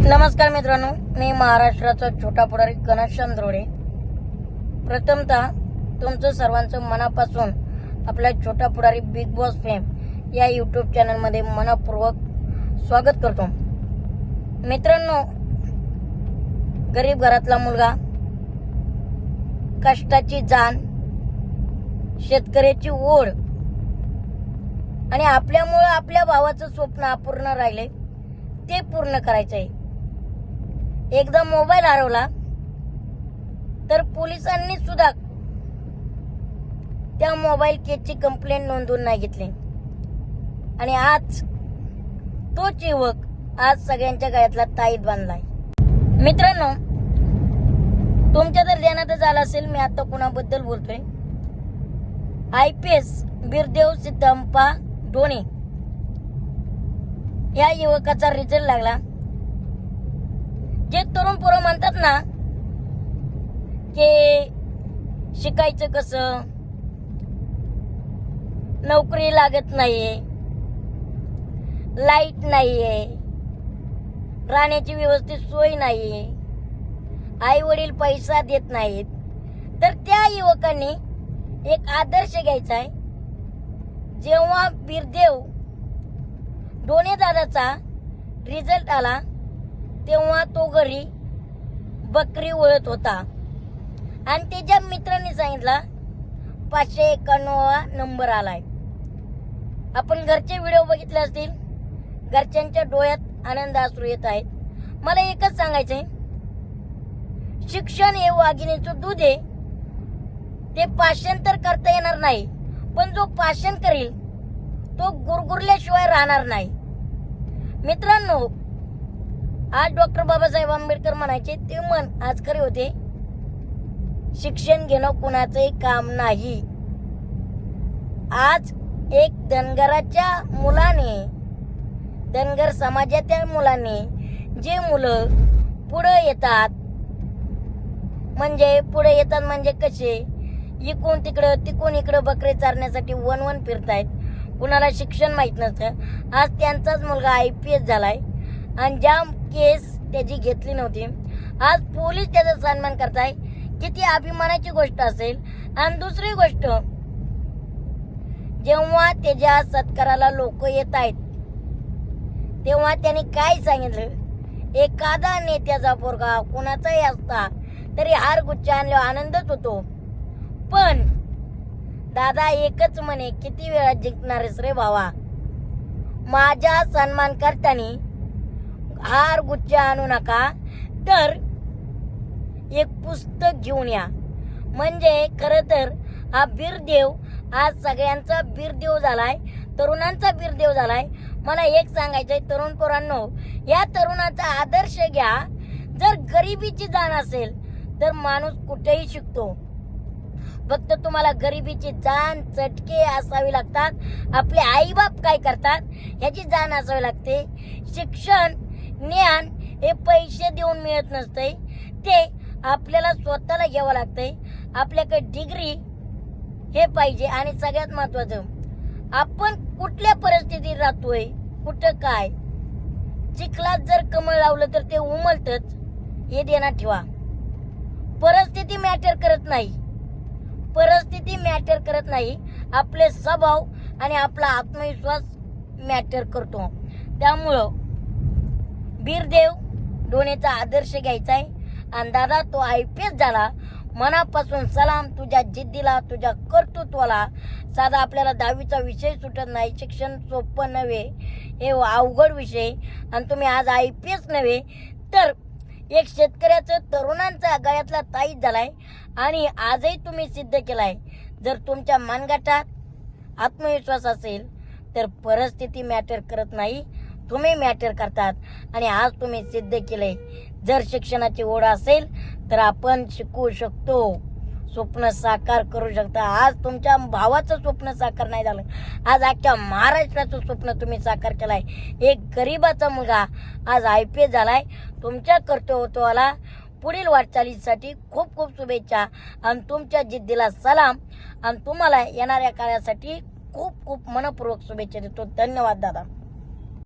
नमस्कार मित्रांनो मी महाराष्ट्राचा छोटा पुढारी गणेश चंद्रोडे प्रथमतः तुमचं सर्वांचं मनापासून आपल्या Chhota Pudhari bigg boss fame या यूट्यूब चॅनलमध्ये मनापूर्वक स्वागत करतो. मित्रांनो गरीब घरातला मुलगा कष्टाची जाण शेतकऱ्याची ओढ आणि आपल्यामुळं आपल्या भावाचं स्वप्न अपूर्ण राहिले ते पूर्ण करायचं आहे एकदा मोबाईल हरवला तर पोलिसांनी सुद्धा त्या मोबाईल केसची कंप्लेंट नोंदवून नाही घेतली. आणि आज तोच युवक आज सगळ्यांच्या गळ्यातला ताईत बांधलाय. मित्रांनो तुमच्या तर ध्यानातच आलं असेल मी आता कुणाबद्दल बोलतोय? I P S Birdev Siddhappa Dhoni. या युवकाचा रिझल्ट लागला. जे तरुण पोरं म्हणतात ना की शिकायचं कसं? नोकरी लागत नाहीये. लाइट नाहीये. राहण्याची व्यवस्थित सोय नाहीये. आई वडील पैसा देत नाहीत. तर त्या युवकांनी एक आदर्श घ्यायचा आहे. जेव्हा बिरदेव डोणे दादाचा रिझल्ट आला तेव्हा तो घरी बकरी वळत होता. आणि त्याच्या मित्रांनी सांगितला पाचशे एकाण्णवा नंबर आलाय. आपण घरचे व्हिडिओ बघितले असतील घरच्यांच्या डोळ्यात आनंद अश्रू येत आहेत. मला एकच सांगायचंय शिक्षण हे वाघिणीचं दूध आहे. ते पाषण तर करता येणार नाही पण जो पाषण करील तो गुरगुरल्याशिवाय राहणार नाही. मित्रांनो आज डॉक्टर बाबासाहेब आंबेडकर म्हणायचे ते मन आज खरे होते. शिक्षण घेणं कुणाचंही काम नाही. आज एक धनगराच्या मुलाने धनगर समाजाच्या मुलाने जे मुलं पुढे येतात म्हणजे पुढे येतात म्हणजे कसे? इकून तिकडं तिकून इकडं बकरे चारण्यासाठी वन वन फिरतायत. कुणाला शिक्षण माहीत नसतं. आज त्यांचाच मुलगा आय पी एस झालाय. आणि ज्या केस त्याची घेतली नव्हती. आज पोलीस त्याचा सन्मान करताय. किती अभिमानाची गोष्ट असेल. आणि दुसरी गोष्ट जेव्हा त्याच्या सत्काराला लोक येत आहेत तेव्हा त्याने काय सांगितलं? एखादा नेत्याचा पोरगा कुणाचाही असता तरी हार गुच्छ आणल्यावर आनंदच होतो. पण दादा एकच म्हणे किती वेळा जिंकणारेस रे भावा? माझ्या सन्मान करताना फार गुच्छ आणू नका. तर एक पुस्तक घेऊन या. म्हणजे खर तर हा बीरदेव आज सगळ्यांचा बीरदेव झालाय तरुणांचा बीरदेव झालाय. मला एक सांगायचंय तरुण पोरांनो या तरुणाचा आदर्श घ्या. जर गरिबीची जाण असेल तर माणूस कुठेही शिकतो. फक्त तुम्हाला गरिबीची जाण चटके असावी लागतात. आपले आईबाप काय करतात? याची जाण असावी लागते. शिक्षण ज्ञान हे पैसे देऊन मिळत नसते. ते आपल्याला स्वतःला घ्यावं लागतंय आपल्याकडे डिग्री हे पाहिजे आणि सगळ्यात महत्वाचं आपण कुठल्या परिस्थितीत राहतोय कुठं काय? चिखलात जर कमळ लावलं तर ते उमलतच हे देण्यात ठेवा. परिस्थिती मॅटर करत नाही. परिस्थिती मॅटर करत नाही. आपले स्वभाव आणि आपला आत्मविश्वास मॅटर करतो. त्यामुळं बीरदेव डोनेचा आदर्श घ्यायचा आहे. आणि दादा तो आय पी एस झाला. मनापासून सलाम तुझ्या जिद्दीला तुझ्या कर्तृत्वाला. साधा आपल्याला दहावीचा विषय सुटत नाही शिक्षण सोपं नव्हे. हे अवघड विषय. आणि तुम्ही आज आय पी एस नव्हे तर एक शेतकऱ्याचं तरुणांचा गळ्यातला ताईत झालाय. आणि आजही तुम्ही सिद्ध केलाय. जर तुमच्या मानगटात आत्मविश्वास असेल तर परिस्थिती मॅटर करत नाही. तुम्ही मॅटर करतात. आणि आज तुम्ही सिद्ध केले जर शिक्षणाची ओढ असेल तर आपण शिकू शकतो. स्वप्न साकार करू शकता. आज तुमच्या भावाचं स्वप्न साकार नाही झालं. आज अख्ख्या महाराष्ट्राचं स्वप्न तुम्ही साकार केलाय. एक गरीबाचा मुलगा आज आय पी एस झालाय. तुमच्या कर्तृत्वाला पुढील वाटचालीसाठी खूप खूप शुभेच्छा. आणि तुमच्या जिद्दीला सलाम. आणि तुम्हाला येणाऱ्या काळासाठी खूप खूप मनपूर्वक शुभेच्छा देतो. धन्यवाद दादा.